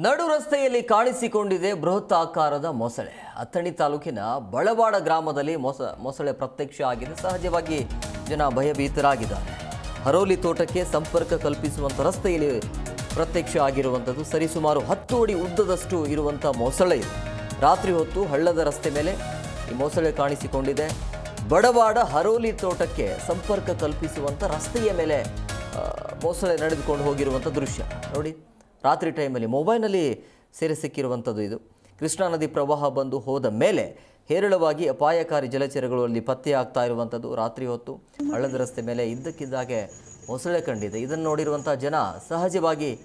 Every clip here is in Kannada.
ನಡು ರಸ್ತೆಯಲ್ಲಿ ಕಾಣಿಸಿಕೊಂಡಿದೆ ಬೃಹತ್ ಆಕಾರದ ಮೊಸಳೆ. ಅಥಣಿ ತಾಲೂಕಿನ ಬಳವಾಡ ಗ್ರಾಮದಲ್ಲಿ ಮೊಸ, ಮೊಸಳೆ ಪ್ರತ್ಯಕ್ಷ ಆಗಿದೆ. ಸಹಜವಾಗಿ ಜನ ಭಯಭೀತರಾಗಿದ್ದಾರೆ. ಹರೋಲಿ ತೋಟಕ್ಕೆ ಸಂಪರ್ಕ ಕಲ್ಪಿಸುವಂಥ ರಸ್ತೆಯಲ್ಲಿ ಪ್ರತ್ಯಕ್ಷ ಆಗಿರುವಂಥದ್ದು. ಸರಿಸುಮಾರು ಹತ್ತು ಅಡಿ ಉದ್ದದಷ್ಟು ಇರುವಂಥ ಮೊಸಳೆ ಇದೆ. ರಾತ್ರಿ ಹೊತ್ತು ಹಳ್ಳದ ರಸ್ತೆ ಮೇಲೆ ಈ ಮೊಸಳೆ ಕಾಣಿಸಿಕೊಂಡಿದೆ. ಬಡವಾಡ ಹರೋಲಿ ತೋಟಕ್ಕೆ ಸಂಪರ್ಕ ಕಲ್ಪಿಸುವಂಥ ರಸ್ತೆಯ ಮೇಲೆ ಮೊಸಳೆ ನಡೆದುಕೊಂಡು ಹೋಗಿರುವಂಥ ದೃಶ್ಯ. ನೋಡಿ. ರಾತ್ರಿ ಟೈಮಲ್ಲಿ ಮೊಬೈಲ್ನಲ್ಲಿ ಸೆರೆ ಸಿಕ್ಕಿರುವಂಥದ್ದು ಇದು. ಕೃಷ್ಣಾ ನದಿ ಪ್ರವಾಹ ಬಂದು ಹೋದ ಮೇಲೆ ಹೇರಳವಾಗಿ ಅಪಾಯಕಾರಿ ಜಲಚರಗಳು ಅಲ್ಲಿ ಪತ್ತೆಯಾಗ್ತಾ ಇರುವಂಥದ್ದು ರಾತ್ರಿ ಹೊತ್ತು. ಹಳ್ಳದ ರಸ್ತೆ ಮೇಲೆ ಇದ್ದಕ್ಕಿದ್ದಾಗೆ ಮೊಸಳೆ ಕಂಡಿದೆ. ಇದನ್ನು ನೋಡಿರುವಂಥ ಜನ ಸಹಜವಾಗಿ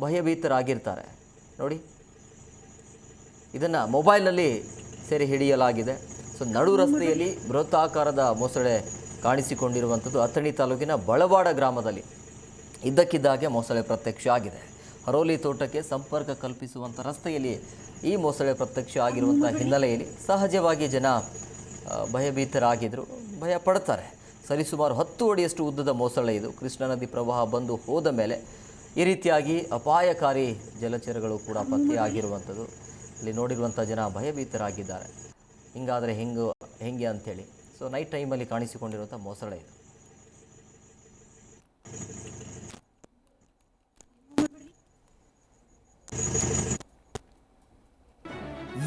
ಭಯಭೀತರಾಗಿರ್ತಾರೆ. ನೋಡಿ. ಇದನ್ನು ಮೊಬೈಲ್ನಲ್ಲಿ ಸೆರೆ ಹಿಡಿಯಲಾಗಿದೆ. ಸೊ, ನಡು ರಸ್ತೆಯಲ್ಲಿ ಬೃಹತ್ತಾಕಾರದ ಮೊಸಳೆ ಕಾಣಿಸಿಕೊಂಡಿರುವಂಥದ್ದು ಅಥಣಿ ತಾಲೂಕಿನ ಬಳವಾಡ ಗ್ರಾಮದಲ್ಲಿ. ಇದ್ದಕ್ಕಿದ್ದಾಗೆ ಮೊಸಳೆ ಪ್ರತ್ಯಕ್ಷ ಆಗಿದೆ. ಹರೋಲಿ ತೋಟಕ್ಕೆ ಸಂಪರ್ಕ ಕಲ್ಪಿಸುವಂಥ ರಸ್ತೆಯಲ್ಲಿ ಈ ಮೊಸಳೆ ಪ್ರತ್ಯಕ್ಷ ಆಗಿರುವಂಥ ಹಿನ್ನೆಲೆಯಲ್ಲಿ ಸಹಜವಾಗಿ ಜನ ಭಯಭೀತರಾಗಿದ್ದರು ಭಯ ಪಡ್ತಾರೆ ಸರಿಸುಮಾರು ಹತ್ತು ಅಡಿಯಷ್ಟು ಉದ್ದದ ಮೊಸಳೆ ಇದು. ಕೃಷ್ಣಾ ನದಿ ಪ್ರವಾಹ ಬಂದು ಹೋದ ಮೇಲೆ ಈ ರೀತಿಯಾಗಿ ಅಪಾಯಕಾರಿ ಜಲಚರಗಳು ಕೂಡ ಪತ್ತೆಯಾಗಿರುವಂಥದ್ದು. ಇಲ್ಲಿ ನೋಡಿರುವಂಥ ಜನ ಭಯಭೀತರಾಗಿದ್ದಾರೆ. ಹಿಂಗಾದರೆ ಹೆಂಗೆ ಹೆಂಗೆ ಅಂಥೇಳಿ ಸೊ ನೈಟ್ ಟೈಮಲ್ಲಿ ಕಾಣಿಸಿಕೊಂಡಿರುವಂಥ ಮೊಸಳೆ ಇದು.